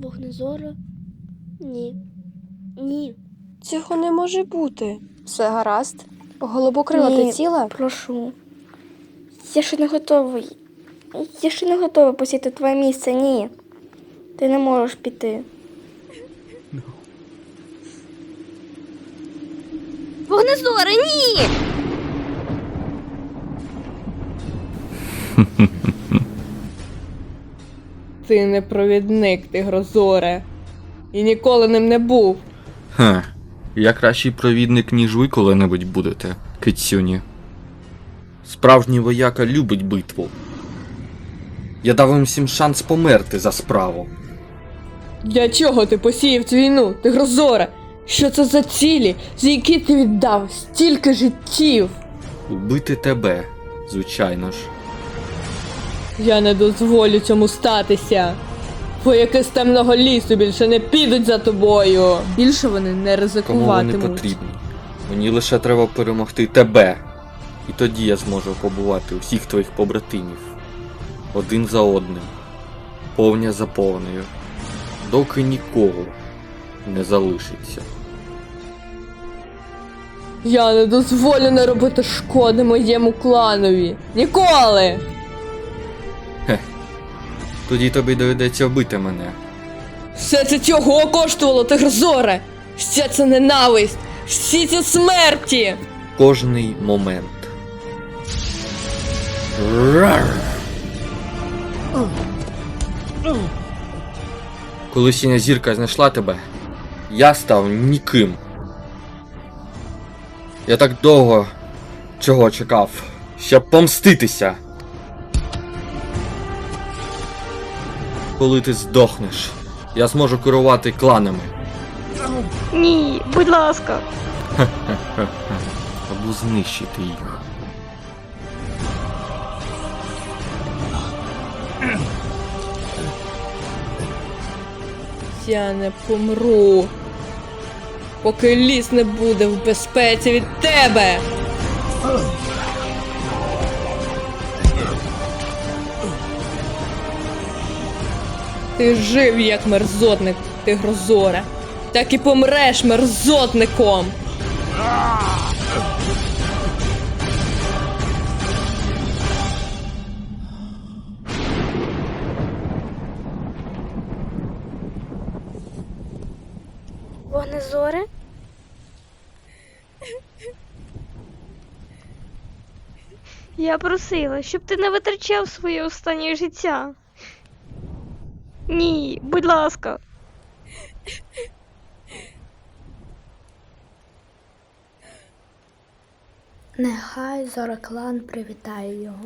Вогнезора? Ні. Ні. Цього не може бути. Все гаразд. Голубокрила, ти Ні. ціла? Прошу. Я ще не готовий. Я ще не готова посіти твоє місце, ні. Ти не можеш піти. Вогнезора, ні! Ти не провідник, ти грозоре. І ніколи ним не був. Ха. Я кращий провідник, ніж ви коли-небудь будете, кицюні. Справжній вояка любить битву. Я дав їм всім шанс померти за справу. Для чого ти посіяв цю війну, ти грозоре? Що це за цілі, за які ти віддав стільки життів? Убити тебе, звичайно ж. Я не дозволю цьому статися. Вояки з темного лісу більше не підуть за тобою. Більше вони не Кому вони ризикуватимуть. потрібні? Мені лише треба перемогти тебе. І тоді я зможу побувати усіх твоїх побратимів. Один за одним. Повня за повною. Доки нікого не залишиться. Я не дозволю не робити шкоди моєму кланові. Ніколи! Тоді тобі доведеться вбити мене. Все це цього коштувало, ти грозоре! Вся ця ненависть! Всі ці смерті! Кожний момент. Рар! Коли сіня зірка знайшла тебе, я став ніким. Я так довго чого чекав, щоб помститися. Коли ти здохнеш, я зможу керувати кланами Ні, будь ласка. або знищити їх. Я не помру. Поки ліс не буде в безпеці від тебе. Ти жив як мерзотник, ти грозоре. Так і помреш мерзотником. Вогнезори? Я просила, щоб ти не витрачав своє останнє життя. Ні, будь ласка. Нехай Зораклан привітає його.